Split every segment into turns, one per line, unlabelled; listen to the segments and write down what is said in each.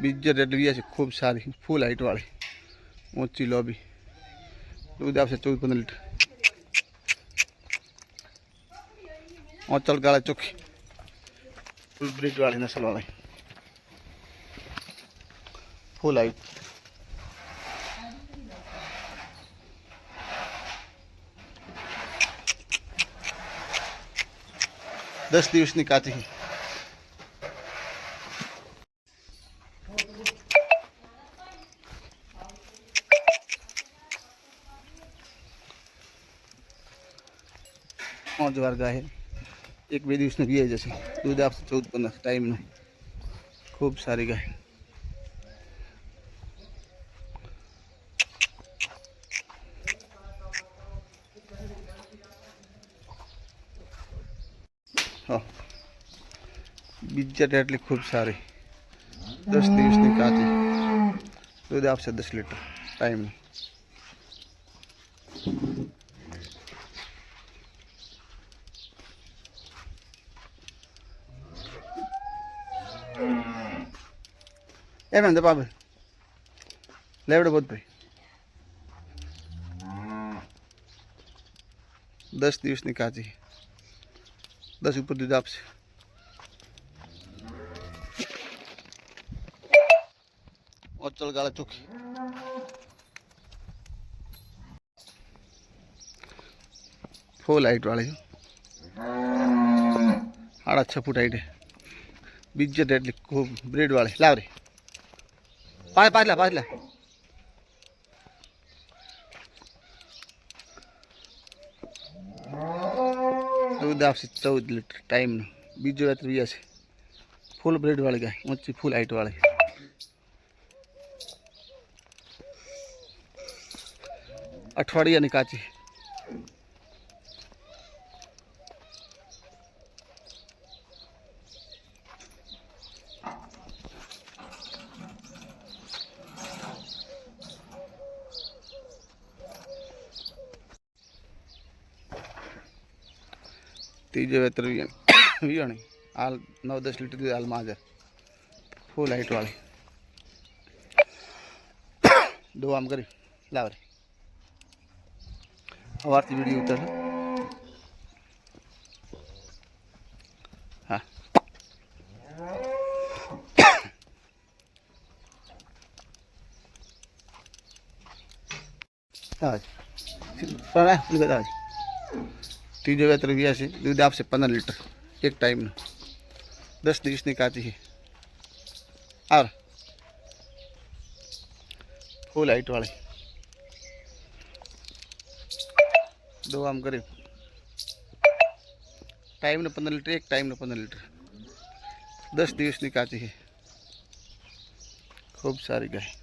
બીજી રેડ વી છે ખૂબ સારી ફૂલ હાઇટવાળી ઊંચી લોબી દૂધ આવશે ચૌદ પંદર લીટર ઓચલ ગાળા ચોખ્ખી ફૂલ બ્રિડવાળી નસલવાળી ફૂલ હાઇટ દસ દિવસની કાચી પાંચ વાર ગાય એક બે દિવસનું પીએ જશે દૂધ આપશે ચૌદ પંદર ટાઈમનું ખૂબ સારી ગાય હા બીજા એટલી ખૂબ સારી દસ દિવસની કાચી દૂધ આપશે દસ લીટર ટાઈમનું એમ એમ દબાવે લેવડો બોધ ભાઈ દસ દિવસની કાચી દસ ઉપર દૂધ આપશે ઓચલ ગાળા ચોખ્ખી ફૂલ હાઈટ વાળી છે સાડા છ ફૂટ હાઈટ બીજે એટલી ખૂબ બ્રેડ વાળી લાવ રે પાછ પાછલા પાછલા ચૌદ આપશે ચૌદ લીટર ટાઈમનો બીજો યાત્ર બી છે. ફૂલ બ્રેડવાળી ગાય, ઊંચી ફૂલ હાઇટવાળી અઠવાડિયાની કાચી. ત્રીજો વેતર વિયાણી વિયાણી હાલ નવ દસ લીટર દૂધ હાલમાં હાજર ફૂલ હાઈટ વાળી દો આમ કરી લાવ રે સવારથી વિડીયો ઉતાર હા આજ પણ આ પેલી બધા આજ ત્રીજો વેતર વ્યાસી દૂધ આપશે પંદર લીટર એક ટાઈમનું દસ દિવસની કાચી છે આર ફૂલ હાઈટવાળી દો આમ કરી ટાઈમનું પંદર લીટર એક ટાઈમનું પંદર લીટર દસ દિવસની કાચી છે ખૂબ સારી ગાય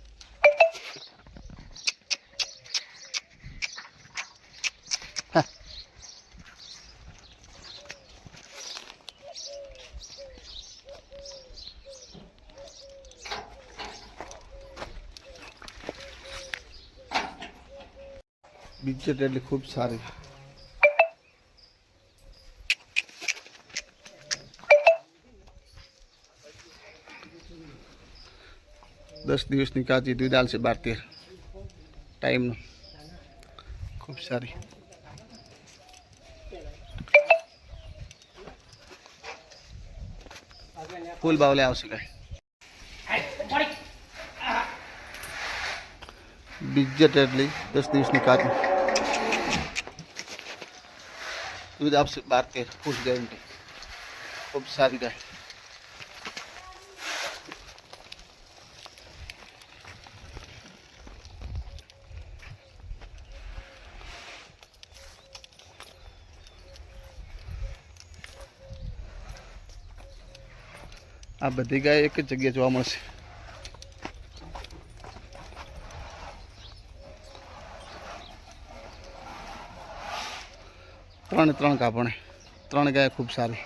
બીજી એટલી ખૂબ સારી દસ દિવસની કાચી દૂધ આલશે બાર તેર ટાઈમનું ખૂબ સારી ફૂલ બાવલે આવશે ગાય બીજેટ એટલી દસ દિવસની કાચી દૂધ આપશે બાર તેર ફૂલ ગેરંટી ખૂબ સારી ગાય આ બધી ગાય એક જ જગ્યાએ જોવા મળશે ત્રણે ત્રણ કાપણે ત્રણ ગાય ખૂબ સારી